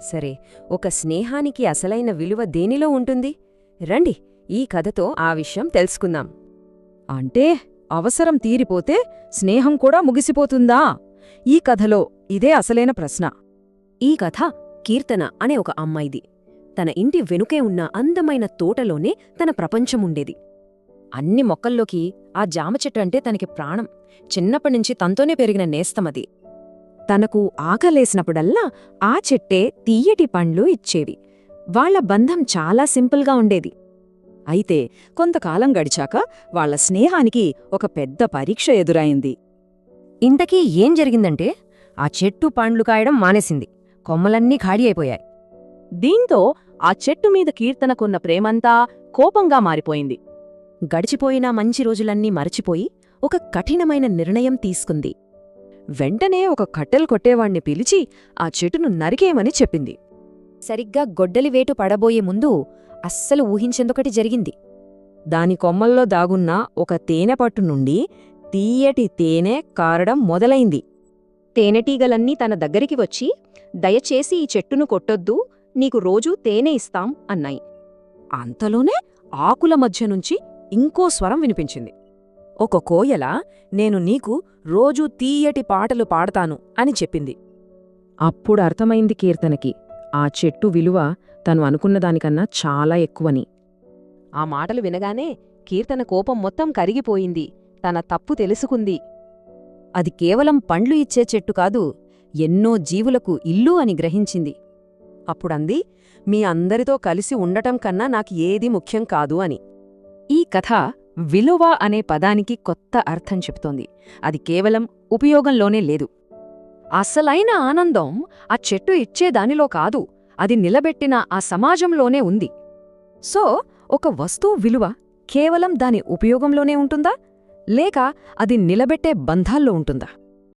సరే ఒక స్నేహానికి అసలైన విలువ దేనిలో ఉంటుంది? రండి ఈ కథతో ఆ విషయం తెలుసుకుందాం. అంటే అవసరం తీరిపోతే స్నేహం కూడా ముగిసిపోతుందా? ఈ కథలో ఇదే అసలైన ప్రశ్న. ఈ కథ కీర్తన అనే ఒక అమ్మాయిది. తన ఇంటి వెనుకే ఉన్న అందమైన తోటలోనే తన ప్రపంచముండేది. అన్ని మొక్కల్లోకి ఆ జామ చెట్టు అంటే తనకి ప్రాణం. చిన్నప్పటినుంచి తనతోనే పెరిగిన నేస్తమది. తనకు ఆకలేసినప్పుడల్లా ఆ చెట్టే తీయటి పండ్లు ఇచ్చేవి. వాళ్ళ బంధం చాలా సింపుల్గా ఉండేది. అయితే కొంతకాలం గడిచాక వాళ్ళ స్నేహానికి ఒక పెద్ద పరీక్ష ఎదురైంది. ఇంతకీ ఏం జరిగిందంటే ఆ చెట్టు పండ్లు కాయడం మానేసింది. కొమ్మలన్నీ ఖాళీ అయిపోయాయి. దీంతో ఆ చెట్టు మీద కీర్తనకున్న ప్రేమంతా కోపంగా మారిపోయింది. గడిచిపోయిన మంచి రోజులన్నీ మరచిపోయి ఒక కఠినమైన నిర్ణయం తీసుకుంది. వెంటనే ఒక కట్టెలు కొట్టేవాణ్ణి పిలిచి ఆ చెట్టును నరికేయమని చెప్పింది. సరిగ్గా గొడ్డలి వేటు పడబోయే ముందు అస్సలు ఊహించెందొకటి జరిగింది. దాని కొమ్మల్లో దాగున్న ఒక తేనెపట్టు నుండి తీయటి తేనె కారడం మొదలైంది. తేనెటీగలన్నీ తన దగ్గరికి వచ్చి దయచేసి ఈ చెట్టును కొట్టొద్దు నీకు రోజూ తేనె ఇస్తాం అన్నాయి. అంతలోనే ఆకుల మధ్య నుంచి ఇంకో స్వరం వినిపించింది. ఒక కోయల నేను నీకు రోజూ తీయటి పాటలు పాడతాను అని చెప్పింది. అప్పుడు అర్థమైంది కీర్తనకి ఆ చెట్టు విలువ తను అనుకున్నదానికన్నా చాలా ఎక్కువని. ఆ మాటలు వినగానే కీర్తన కోపం మొత్తం కరిగిపోయింది తన తప్పు తెలుసుకుంది. అది కేవలం పండ్లు ఇచ్చే చెట్టు కాదు ఎన్నో జీవులకు ఇల్లు అని గ్రహించింది. అప్పుడంది మీ అందరితో కలిసి ఉండటం కన్నా నాకు ఏది ముఖ్యం కాదు అని. ఈ కథ విలువ అనే పదానికి కొత్త అర్థం చెబుతోంది. అది కేవలం ఉపయోగంలోనే లేదు. అసలైన ఆనందం ఆ చెట్టు ఇచ్చేదానిలో కాదు అది నిలబెట్టిన ఆ సమాజంలోనే ఉంది. సో ఒక వస్తువు విలువ కేవలం దాని ఉపయోగంలోనే ఉంటుందా? లేక అది నిలబెట్టే బంధాల్లో ఉంటుందా?